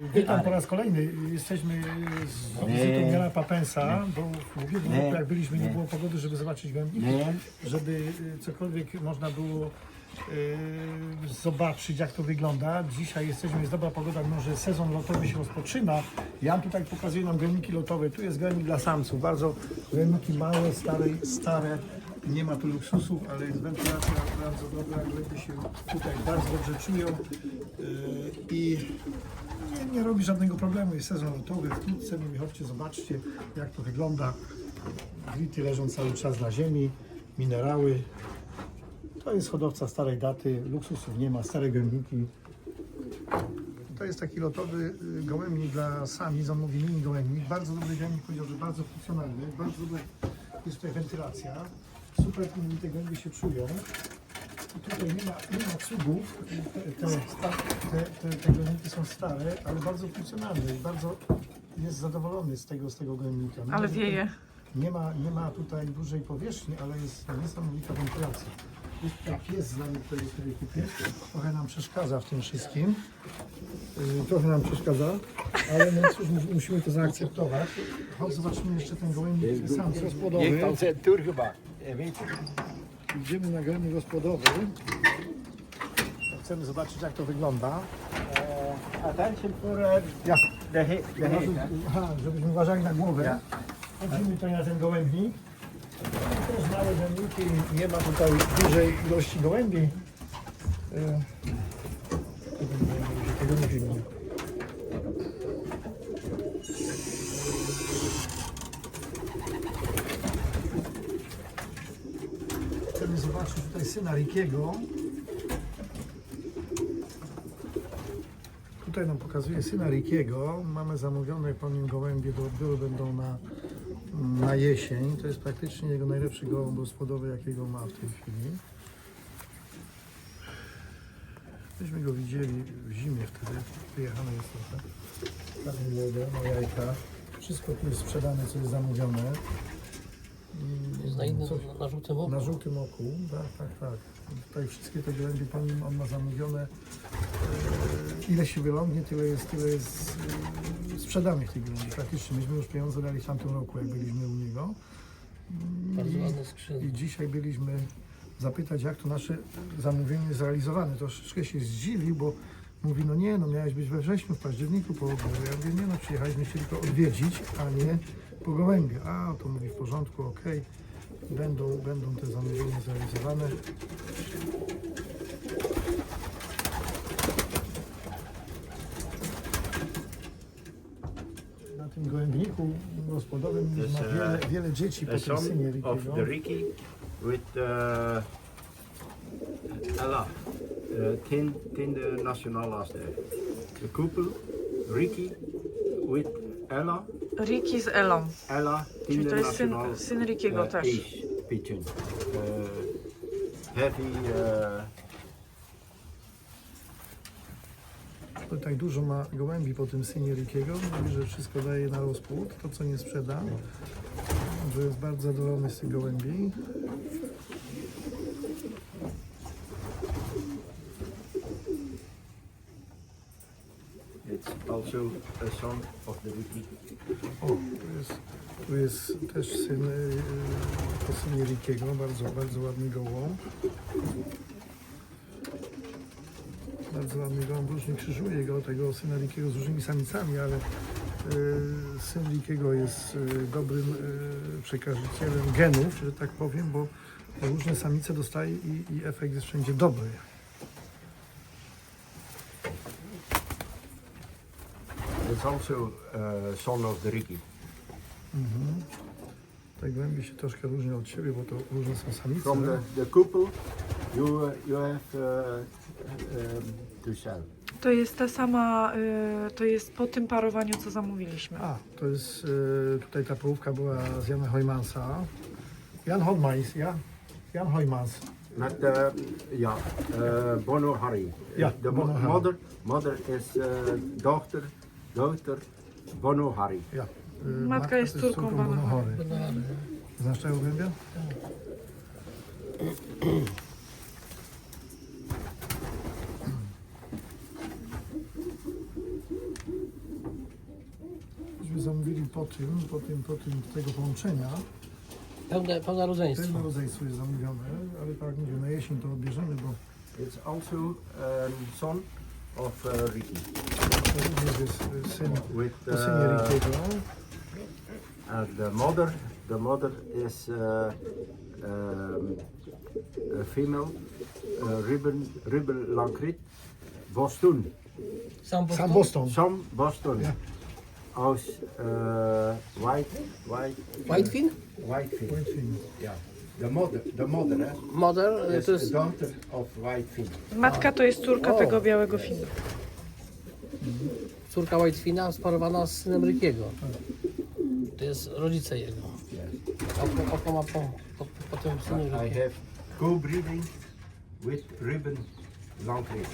Witam po raz kolejny. Jesteśmy z wizytą Jana Papensa, bo w ubiegłym roku jak byliśmy nie było pogody, żeby zobaczyć głębiki, Nie. żeby y, cokolwiek można było y, zobaczyć jak to wygląda. Dzisiaj jesteśmy, jest dobra pogoda, mimo że sezon lotowy się rozpoczyna. Jan tutaj pokazuje nam głębiki lotowe. Tu jest głębik dla samców, bardzo głębiki małe, stare, stare. Nie ma tu luksusów, ale jest wentylacja bardzo dobra, gleby się tutaj bardzo dobrze czują y, i nie, nie robi żadnego problemu. Jest sezon lotowy, wkrótce mi chodźcie, zobaczcie jak to wygląda. Glity leżą cały czas na ziemi, minerały. To jest hodowca starej daty, luksusów nie ma, stare gębniki. To jest taki lotowy y, gołębnik dla samic, on mówi mini gołębnik. Bardzo dobry gołębnik, powiedział, że bardzo funkcjonalny, bardzo dobra jest tutaj wentylacja. Super gołębie się czują. I tutaj nie ma, nie ma cugów, te, te, te, te, są stare, ale bardzo funkcjonalne i bardzo jest zadowolony z tego, z tego. Mimo, Ale wieje. Nie ma, nie ma tutaj dużej powierzchni, ale jest niesamowita wentylacja. Jest tutaj pies z nami, który sobie kupię. Trochę nam przeszkadza w tym wszystkim. Yy, trochę nam przeszkadza, ale my cóż, mus- musimy to zaakceptować. Chodź, zobaczymy jeszcze ten gołębnik sam gospodowy. ze Turgeba. Je weet het. Idziemy na gołębnik gospodowy. Chcemy zobaczyć, jak to wygląda. Attention for uh, Ja. Aha, żebyśmy uważali na głowę. Ja. Chodzimy tutaj na ten gołębnik. Jest małe gołębniki, nie ma tutaj dużej ilości gołębi. Tego nie filmuję. Chcemy zobaczyć tutaj syna Rikiego. Tutaj nam pokazuje syna Rikiego. Mamy zamówione po nim gołębie do odbioru będą na, na jesień. To jest praktycznie jego najlepszy gołąb gospodowy, jakiego ma w tej chwili. Myśmy go widzieli w zimie wtedy. Wyjechane jest trochę. Tam logo, no jajka. Wszystko tu jest sprzedane, co jest zamówione. Jest na innym, Coś- na żółtym oku. na żółtym oku, tak, tak, tak. Tutaj wszystkie te gołębie nim on ma zamówione. Ile się wylągnie, tyle jest, tyle jest sprzedanych tych gołębi praktycznie. Myśmy już pieniądze dali w tamtym roku, jak byliśmy u niego. Bardzo ładne skrzydła. I dzisiaj byliśmy zapytać, jak to nasze zamówienie jest zrealizowane. Troszeczkę się zdziwił, bo mówi, no nie, no miałeś być we wrześniu, w październiku po gołębie. Ja mówię, nie no, przyjechaliśmy się tylko odwiedzić, a nie po gołębie. A, to mówi w porządku, okej. Będą, będą te zamówienia zrealizowane. Gołębniku gospodowym This, ma uh, wiele, wiele dzieci po synie of the Ricky with uh, Ella. Uh, tin, tin de. The couple, Ricky with Ella. Ricky z Elą. Ella, Czyli tin to de jest syn, syn Rickiego uh, też. Pigeon. Uh, heavy. Uh, Tutaj dużo ma gołębi po tym synie Rickiego. Mówi, że wszystko daje na rozpłód, to co nie sprzeda. Że jest bardzo zadowolony z tych gołębi. it's also a son of the Ricky. O, tu jest, tu jest też syn, yy, po synie Rickiego, bardzo, bardzo ładny gołąb. Bardzo ładny gołąb, różnie krzyżuje go, tego syna Rickiego z różnymi samicami, ale yy, syn Rickiego jest yy, dobrym yy, przekazicielem genów, że tak powiem, bo różne samice dostaje i, i efekt jest wszędzie dobry. It's also uh, son of the Ricky. Te gołębie się troszkę różnią od siebie, bo to różne są samice. From the, the couple, you you have uh, um, to sell. To jest ta sama, y, to jest po tym parowaniu, co zamówiliśmy. A, to jest, y, tutaj ta połówka była z Jana Hojmansa. Jan Hodmans, ja? Jan Hojmans. Met uh, ja, uh, Bono Harry. Ja, the Bono Harry. mother mother is uh, dochter dochter Bono Harry. Ja. Y, Matka jest córką Bono Bonohory. Banany. Znasz tego głębia? Zamówili po tym, po tym, po tym tego połączenia. Pełne, pełne rodzeństwo. Pełne rodzeństwo jest zamówione, ale tak jak mówię, na jesień to odbierzemy, bo It's also um, son of uh, Ricky. to również jest y, syn, With uh, Rickiego. and the mother, the mother is uh, um, a female, uh, ribbon, ribbon lancrit, Boston. Sam Sam Boston. Some Boston. Ja. Aus uh, white, white, Whitefin? Whitefin. Whitefin. Yeah. The mother, the mother, eh? Model, is to the jest daughter of Whitefin. Matka to jest córka tego białego finu. córka Whitefina sparowana z synem Rickiego. To jest rodzice jego. Yes. Oko, oko ma po, po, po tym synu I have co-breeding with ribbon lancrit.